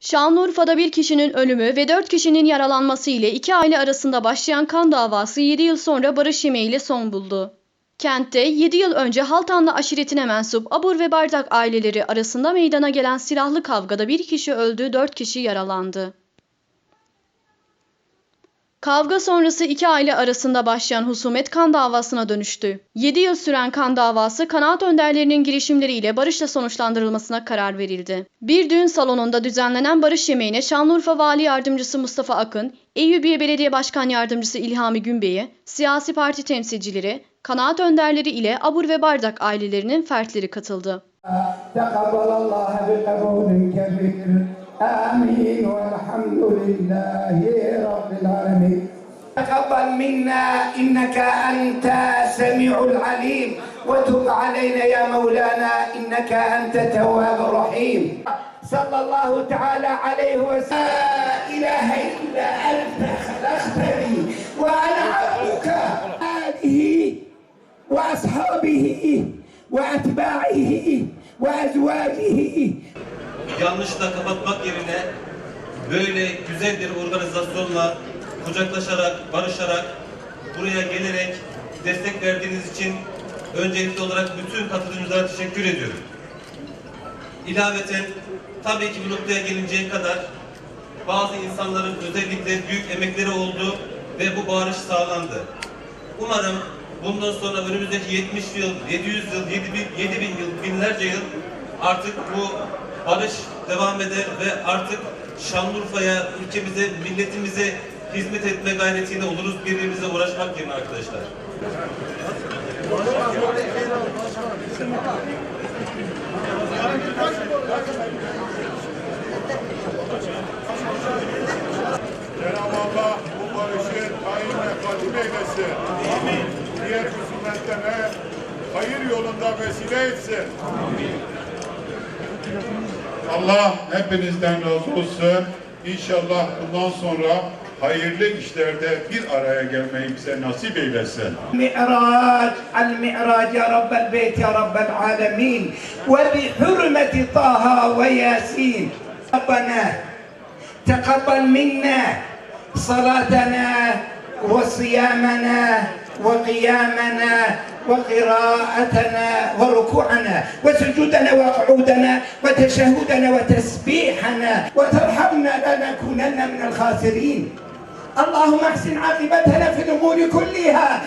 Şanlıurfa'da bir kişinin ölümü ve 4 kişinin yaralanması ile iki aile arasında başlayan kan davası 7 yıl sonra barış yemeğiyle son buldu. Kentte 7 yıl önce Haltanlı aşiretine mensup Abur ve Bardak aileleri arasında meydana gelen silahlı kavgada bir kişi öldü, 4 kişi yaralandı. Kavga sonrası iki aile arasında başlayan husumet kan davasına dönüştü. 7 yıl süren kan davası kanaat önderlerinin girişimleriyle barışla sonuçlandırılmasına karar verildi. Bir düğün salonunda düzenlenen barış yemeğine Şanlıurfa Vali Yardımcısı Mustafa Akın, Eyüpiye Belediye Başkan Yardımcısı İlhami Günbey'i, siyasi parti temsilcileri, kanaat önderleri ile Abur ve Bardak ailelerinin fertleri katıldı. Amin velhamdülillahi rabbil تقبل منا إنك أنت سميع العليم. وتب علينا يا مولانا إنك أنت تواب رحيم. صلى الله تعالى عليه وسلم. لا إله إلا أنت خلقتني وأنا عبدك. آله وأصحابه وأتباعه وأزواجه. Yanlışla kapatmak yerine böyle güzel bir organizasyonla kucaklaşarak, barışarak, buraya gelerek destek verdiğiniz için öncelikli olarak bütün katılımcılara teşekkür ediyorum. İlaveten tabii ki bu noktaya gelinceye kadar bazı insanların özellikle büyük emekleri oldu ve bu barış sağlandı. Umarım bundan sonra önümüzdeki 70 yıl, 700 yıl, 7000, 7000 yıl, binlerce yıl artık bu barış devam eder ve artık Şanlıurfa'ya, ülkemize, milletimize hizmet etme gayretiyle oluruz birbirimize uğraşmak yerine arkadaşlar. Cenab-ı Allah bu barışı daim ve kadim eylesin. Diğer husumetlere hayır yolunda vesile etsin. Allah hepinizden razı olsun. İnşallah bundan sonra hayırlı işlerde bir araya gelmeyi bize nasip eylesin. Mi'raj, al-mi'raj ya Rabbel beyt ya Rabbel alemin ve bi hürmeti Taha ve Yasin. Rabbana tekabbal minna salatana ve siyamana ve وقيامنا وقراءتنا وركوعنا وسجودنا وقعودنا وتشهدنا وتسبيحنا وترحمنا لنكونن من الخاسرين Allahümme ahsin akibetene fil umuri kulliha.